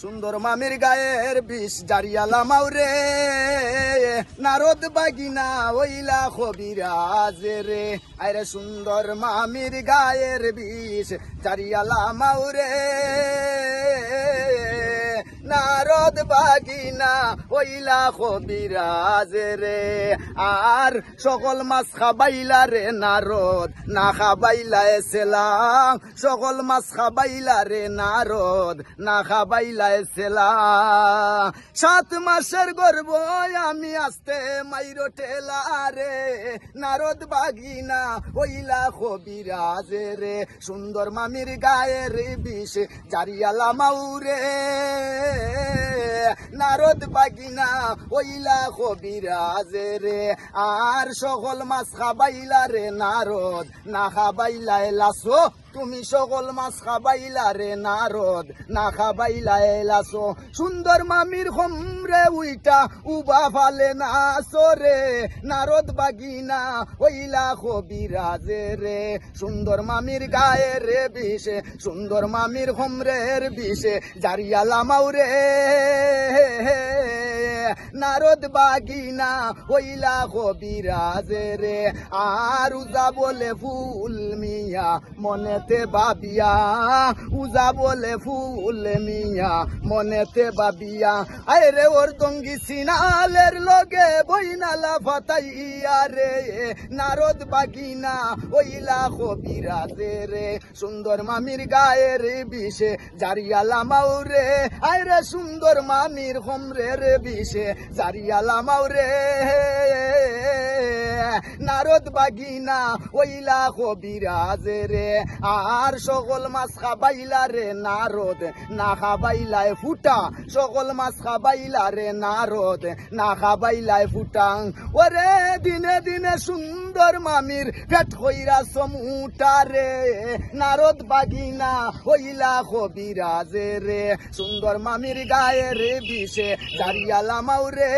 সুন্দর মামির গায়ের বিষ জারিয়ালা মাউরে নারদ বাগিনা ওইলা খবিরাজ রে। আরে সুন্দর মামির গায়ের বিষ জারিয়ালা মাউরে নারদ বাগিনা ওইলা খবিরাজ রে। আর সকল মাছ খাবাইলা রে নারদ, না খাবাইলা এসেলাম। সকল মাছ খাবাইলা রে নারদ, না খাবাইলা এসেলাম। সাত মাসের গর্ব আমি আসতে মাইর ঠেলা রে। নারদ বাগিনা ওইলা খবিরাজ রে। সুন্দর মামির গায়ের বিষ জারিয়ালা মাউরে। নারদ বাগিনা ওইলা কবিরাজে রে। আর সকল মাছ খাবাইলা রে নারদ না খাবাইলা তুমি সকল মাছ খাবাইলা রে নারদ, না খাবাইলা এলাসো সুন্দর মামির হমরে উইটা উবা ফালে না সরে নারদ বাগিনা ওইলা খবিরাজে রে। সুন্দর মামির গায়ে রে বিষে, সুন্দর মামির হমরের বিষে, জারিয়ালা মাউরে। নারদ বাগিনা ওইলা কবিরাজে রে। আর উজা বলে ফুল মিয়া, মনেতে বাবিয়া। উজা বলে ফুল মিয়া, মনেতে বাবিয়া। আরে রে ওর দঙ্গি সিনালের লগে বইনালা ফাতাইয়া রে। নারদ বাগিনা ওইলা কবিরাজে রে। সুন্দর মামির গায়ের বিষে, জারিয়ালা মাউরে। আরে সুন্দর মামির হোমরের বিষে জারিয়ালা মাউরে নারদ বাগিনা, ওইলা কবিরাজ রে। আর সকল মাছ খাবাইলা রে নারদ না খাবাইলায় ফুটা। সকল মাছ খাবাইলা রে নারদ না খাবাইলায় ফুটাং। ওরে দিনে দিনে সুন্দর মামির পেট হইরা সমুটা রে। নারদ বাগিনা হইলা কবিরাজ রে। সুন্দর মামির গায়ে রে বিষে জারিয়ালা মাউরে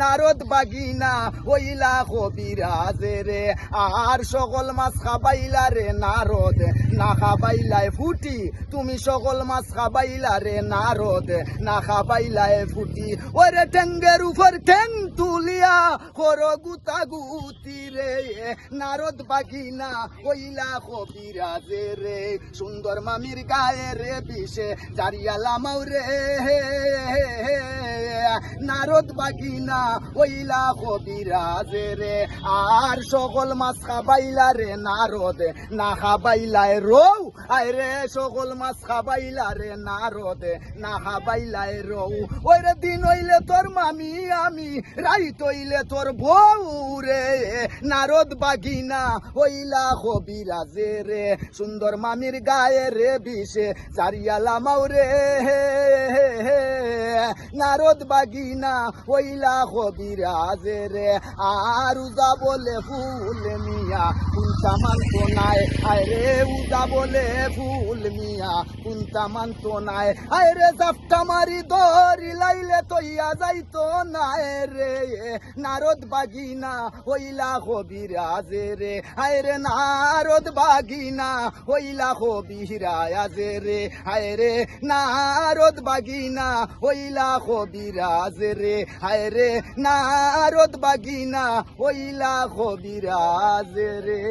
নারদ বাগিনা ওইলা কবিরাজে রে আর সকল মাছ খাবাইলা রে নারদ। না খাবাইলায় ফুটি, তুমি সকল মাছ খাবাইলা রে নারদ, না খাবাইলায় ফুটি। ওরে ঠেঙ্গের উপর ঠেং তুলিয়া কর গুতা গুতি রে, নারদ বাগিনা ওইলা কবিরাজ রে। সুন্দর মামির গায়ে রে বিষে জারিয়ালা মাউরে নারদ বাগিনা ওইলা কবিরাজ রে। আর সকল মাছ খাবাইলা রে নারদ, না খাবাইলায় রৌ আরে সকল মাছ খাবাইলা রে না রে না খাবাইলাই রৌ ওই রে দিন হইলে তোর মামি, আমি, রাইত হইলে তোর বউ রে। নারদ বাগিনা ওইলা কবিরাজে রে, সুন্দর মামির গায়ে রে বিষে হে মাউরে নারদ বাগিনা, ওইলা কবিরাজে রে আর উজা বলে ফুল মিয়া, কুন্তা মানতো নাই। আয় রে উজা বলে ফুল মিয়া, কুন্তা মানতো নাই। আয় রে জাফটা মারি দরি লাইলে তৈয়া যাইতো নাই রে। নারদ বাগিনা, ওইলা কবিরাজে রে আয় রে নারদ বাগিনা, ওইলা কবিরাজে রে আয় রে নারদ বাগিনা ওইলা কবিরাজ রে হায় রে নারদ বাগিনা হইলা কবিরাজ রে।